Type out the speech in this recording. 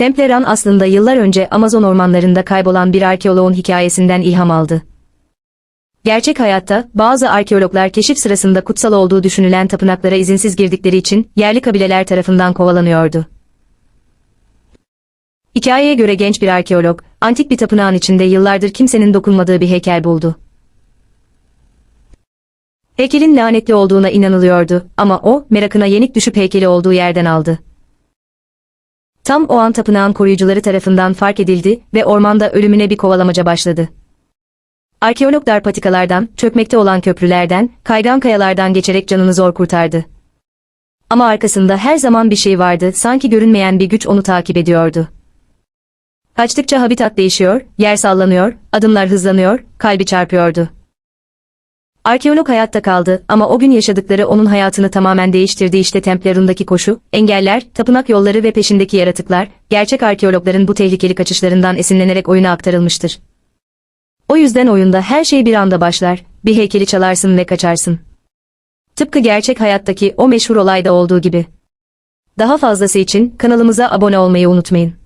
Templeran aslında yıllar önce Amazon ormanlarında kaybolan bir arkeoloğun hikayesinden ilham aldı. Gerçek hayatta, bazı arkeologlar keşif sırasında kutsal olduğu düşünülen tapınaklara izinsiz girdikleri için yerli kabileler tarafından kovalanıyordu. Hikayeye göre genç bir arkeolog, antik bir tapınağın içinde yıllardır kimsenin dokunmadığı bir heykel buldu. Heykelin lanetli olduğuna inanılıyordu ama o, merakına yenik düşüp heykeli olduğu yerden aldı. Tam o an tapınağın koruyucuları tarafından fark edildi ve ormanda ölümüne bir kovalamaca başladı. Arkeologlar patikalardan, çökmekte olan köprülerden, kaygan kayalardan geçerek canını zor kurtardı. Ama arkasında her zaman bir şey vardı, sanki görünmeyen bir güç onu takip ediyordu. Kaçtıkça habitat değişiyor, yer sallanıyor, adımlar hızlanıyor, kalbi çarpıyordu. Arkeolog hayatta kaldı ama o gün yaşadıkları onun hayatını tamamen değiştirdi işte Templarundaki koşu, engeller, tapınak yolları ve peşindeki yaratıklar, gerçek arkeologların bu tehlikeli kaçışlarından esinlenerek oyuna aktarılmıştır. O yüzden oyunda her şey bir anda başlar, bir heykeli çalarsın ve kaçarsın. Tıpkı gerçek hayattaki o meşhur olayda olduğu gibi. Daha fazlası için kanalımıza abone olmayı unutmayın.